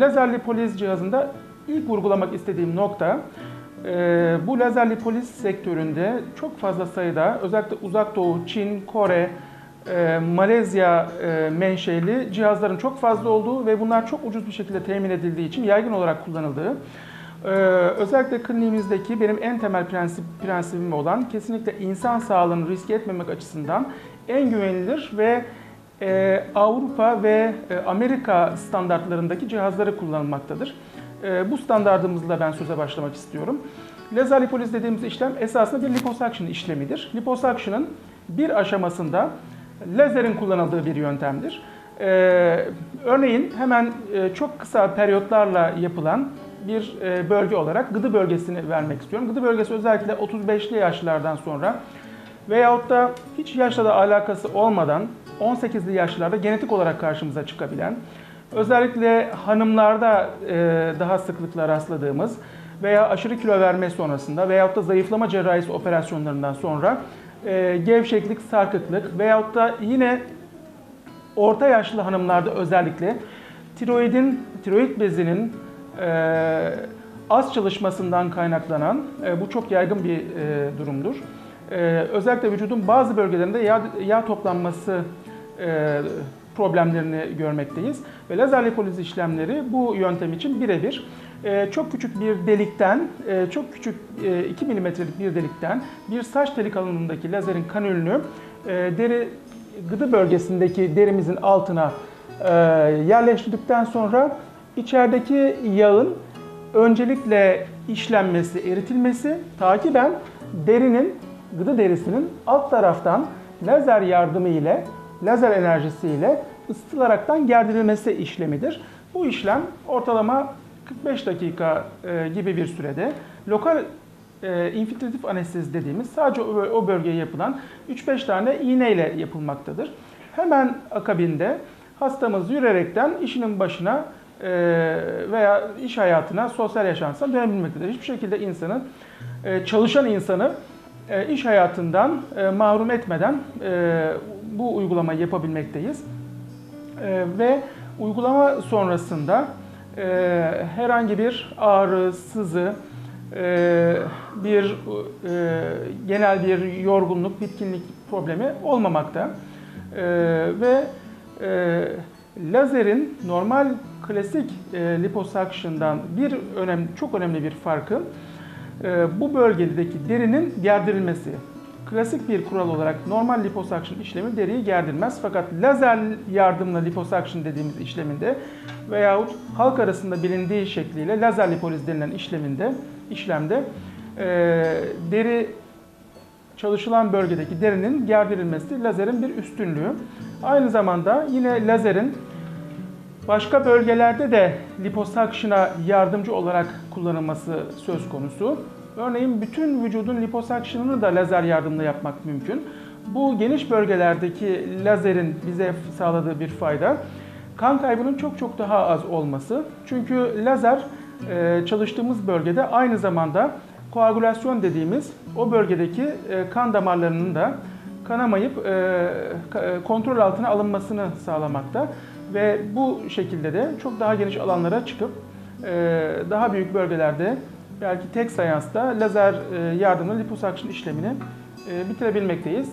lazer lipoliz cihazında ilk vurgulamak istediğim nokta e, bu lazer lipoliz sektöründe çok fazla sayıda özellikle Uzak Doğu, Çin, Kore, e, Malezya e, menşeli cihazların çok fazla olduğu ve bunlar çok ucuz bir şekilde temin edildiği için yaygın olarak kullanıldığı ee, özellikle kliniğimizdeki benim en temel prensip, prensibim olan kesinlikle insan sağlığını riske etmemek açısından en güvenilir ve e, Avrupa ve e, Amerika standartlarındaki cihazları kullanılmaktadır. E, bu standartımızla ben söze başlamak istiyorum. Lazer lipoliz dediğimiz işlem esasında bir liposuction işlemidir. Liposuction'ın bir aşamasında lazerin kullanıldığı bir yöntemdir. E, örneğin hemen e, çok kısa periyotlarla yapılan bir e, bölge olarak gıdı bölgesini vermek istiyorum. Gıdı bölgesi özellikle 35'li yaşlardan sonra veyahut da hiç yaşla da alakası olmadan 18'li yaşlarda genetik olarak karşımıza çıkabilen, özellikle hanımlarda e, daha sıklıkla rastladığımız veya aşırı kilo verme sonrasında veyahut da zayıflama cerrahisi operasyonlarından sonra e, gevşeklik, sarkıklık veyahut da yine orta yaşlı hanımlarda özellikle tiroidin, tiroid bezinin e, az çalışmasından kaynaklanan, bu çok yaygın bir durumdur. E, özellikle vücudun bazı bölgelerinde yağ, yağ toplanması e, problemlerini görmekteyiz. Ve lazer lipoliz işlemleri bu yöntem için birebir. E, çok küçük bir delikten, e, çok küçük e, 2 milimetrelik bir delikten bir saç telik alanındaki lazerin kanülünü e, deri gıdı bölgesindeki derimizin altına e, yerleştirdikten sonra içerideki yağın öncelikle işlenmesi, eritilmesi, takiben derinin, gıdı derisinin alt taraftan lazer yardımı ile, lazer enerjisi ile ısıtılaraktan gerdirilmesi işlemidir. Bu işlem ortalama 45 dakika e, gibi bir sürede lokal e, infiltratif anestezi dediğimiz sadece o, o bölgeye yapılan 3-5 tane iğne ile yapılmaktadır. Hemen akabinde hastamız yürüyerekten işinin başına e, veya iş hayatına, sosyal yaşantısına dönebilmektedir. Hiçbir şekilde insanı, e, çalışan insanı e, iş hayatından e, mahrum etmeden e, bu uygulamayı yapabilmekteyiz. E, ve uygulama sonrasında e, herhangi bir ağrı, sızı, e, bir e, genel bir yorgunluk, bitkinlik problemi olmamakta. E, ve e, lazerin normal klasik e, liposuction'dan bir önemli, çok önemli bir farkı e, bu bölgedeki derinin gerdirilmesi. Klasik bir kural olarak normal liposuction işlemi deriyi gerdirmez. Fakat lazer yardımlı liposuction dediğimiz işleminde veyahut halk arasında bilindiği şekliyle lazer lipoliz denilen işleminde işlemde e, deri çalışılan bölgedeki derinin gerdirilmesi lazerin bir üstünlüğü. Aynı zamanda yine lazerin başka bölgelerde de liposuction'a yardımcı olarak kullanılması söz konusu. Örneğin bütün vücudun liposuction'ını da lazer yardımıyla yapmak mümkün. Bu geniş bölgelerdeki lazerin bize sağladığı bir fayda kan kaybının çok çok daha az olması. Çünkü lazer e, çalıştığımız bölgede aynı zamanda koagülasyon dediğimiz o bölgedeki e, kan damarlarının da kanamayıp e, kontrol altına alınmasını sağlamakta ve bu şekilde de çok daha geniş alanlara çıkıp daha büyük bölgelerde belki tek seansta lazer yardımlı liposuction işlemini bitirebilmekteyiz.